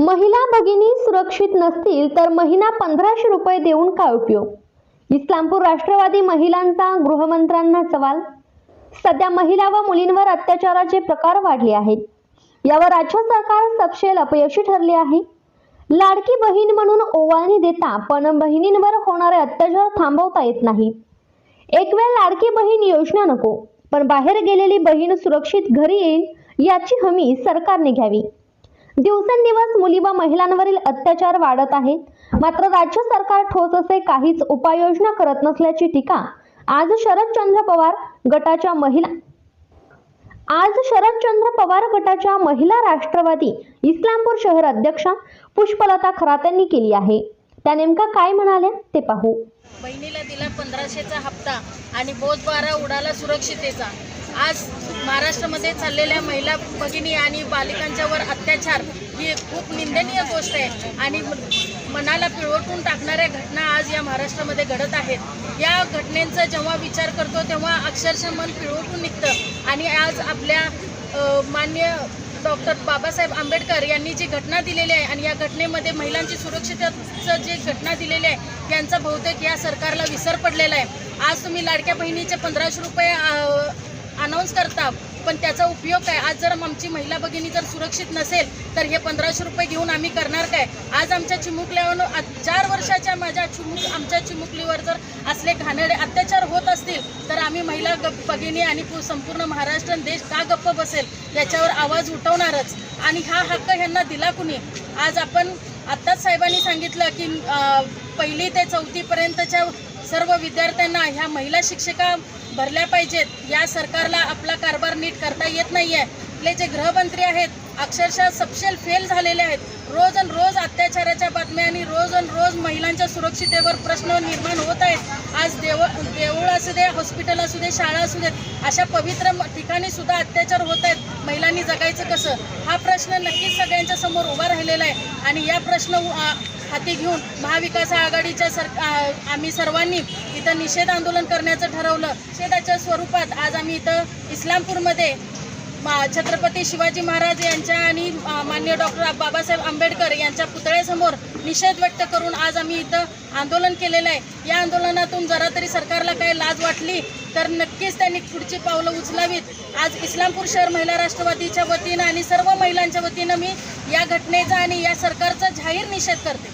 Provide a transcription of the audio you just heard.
महिला भगिनी सुरक्षित नसतील तर महिना पंधराशे रुपये देऊन काय उपयोग? इस्लामपूर राष्ट्रवादी महिलांचा गृहमंत्र्यांना सवाल? सध्या महिला व मुलींवर अत्याचाराचे प्रकार वाढले आहेत. यावर राज्य सरकार सपशेल अपयशी ठरले आहे. लाडकी बहीण म्हणून ओवाळणी देता पण बहिणींवर होणारे अत्याचार थांबवता येत नाही. एक वेळ लाडकी बहीण योजना नको पण बाहेर गेलेली बहीण सुरक्षित घरी येईल याची हमी सरकारने घ्यावी. दिवसेंदिवस मुली व महिलांवरील अत्याचार वाढत आहेत मात्र राज्य सरकार ठोस असे काहीच उपाययोजना करत नसल्याची टीका आज शरदचंद्र पवार गटाच्या महिला आज शरदचंद्र पवार गटाच्या महिला राष्ट्रवादी इस्लामपूर शहर अध्यक्षा पुष्पलता खरात यांनी केली आहे. त्या नेमका काय म्हणाल्या ते पाहू. बहिणीला दिला पंधराशेचा हप्ता आणि बोधबारा उडाला सुरक्षितेचा. आज महाराष्ट्रामध्ये चाललेल्या महिला भगिनी आणि बालिकांच्यावर अत्याचार ही खूप निंदनीय गोष्ट आहे आणि मनाला पिळवटून टाकणाऱ्या घटना आज या महाराष्ट्रामध्ये घडत आहेत. या घटनेचा जेव्हा विचार करतो तेव्हा अक्षरशः मन पिळवटून निघतं. आणि आज आपल्या मान्य डॉक्टर बाबासाहेब आंबेडकर यांनी जी घटना दिलेली आहे आणि या घटनेमध्ये महिलांची सुरक्षिततेचं जे घटना दिलेली आहे यांचा बहुतेक या सरकारला विसर पडलेला आहे. आज तुम्ही लाडक्या बहिणीचे पंधराशे रुपये अनाऊन्स करता पण त्याचा उपयोग काय? आज जर आमची महिला भगिनी जर सुरक्षित नसेल तर हे पंधराशे रुपये घेऊन आम्ही करणार काय? आज आमच्या चिमुकल्यावर चार वर्षाच्या माझ्या चिमुक आमच्या चिमुकलीवर जर असले घाणेरडे अत्याचार होत असतील तर आम्ही महिला गप भगिनी आणि संपूर्ण महाराष्ट्र देश का गप्प बसेल? याच्यावर आवाज उठवणारच. आणि हा हक्क ह्यांना दिला कुणी? आज आपण आत्ताच साहेबांनी सांगितलं की पहिली ते चौथीपर्यंतच्या सर्व विद्यार्थ्यांना ह्या महिला शिक्षिका भरल्या पाहिजेत. या सरकारला आपला कारभार नीट करता येत नाही आहे आपले जे गृहमंत्री आहेत अक्षरशः सपशेल फेल झालेले आहेत. रोज आणि रोज अत्याचाराच्या बातम्या आणि रोज अन रोज महिलांच्या सुरक्षितेवर प्रश्न निर्माण होत आहेत. आज देव देऊळ असू दे हॉस्पिटल असू दे शाळा असू देत अशा पवित्र म- ठिकाणी सुद्धा अत्याचार होत आहेत. महिलांनी जगायचं कसं? हा प्रश्न नक्कीच सगळ्यांच्या समोर उभा राहिलेला आहे. आणि या प्रश्न हाती घेऊन महाविकास आघाडीच्या सर आम्ही सर्वांनी इथं निषेध आंदोलन करण्याचं ठरवलं. निषेधाच्या स्वरूपात आज आम्ही इथं इस्लामपूरमध्ये मा- छत्रपती शिवाजी महाराज यांच्या आणि मान्य माननीय डॉक्टर बाबासाहेब आंबेडकर यांच्या पुतळ्यासमोर निषेध व्यक्त करून आज आम्ही इथं आंदोलन केलेलं आहे. या आंदोलनातून जरा तरी सरकारला काही लाज वाटली तर नक्कीच त्यांनी पुढची पावलं उचलावीत. आज इस्लामपूर शहर महिला राष्ट्रवादीच्या वतीनं आणि सर्व महिलांच्या वतीनं मी या घटनेचा आणि या सरकारचा जाहीर निषेध करते.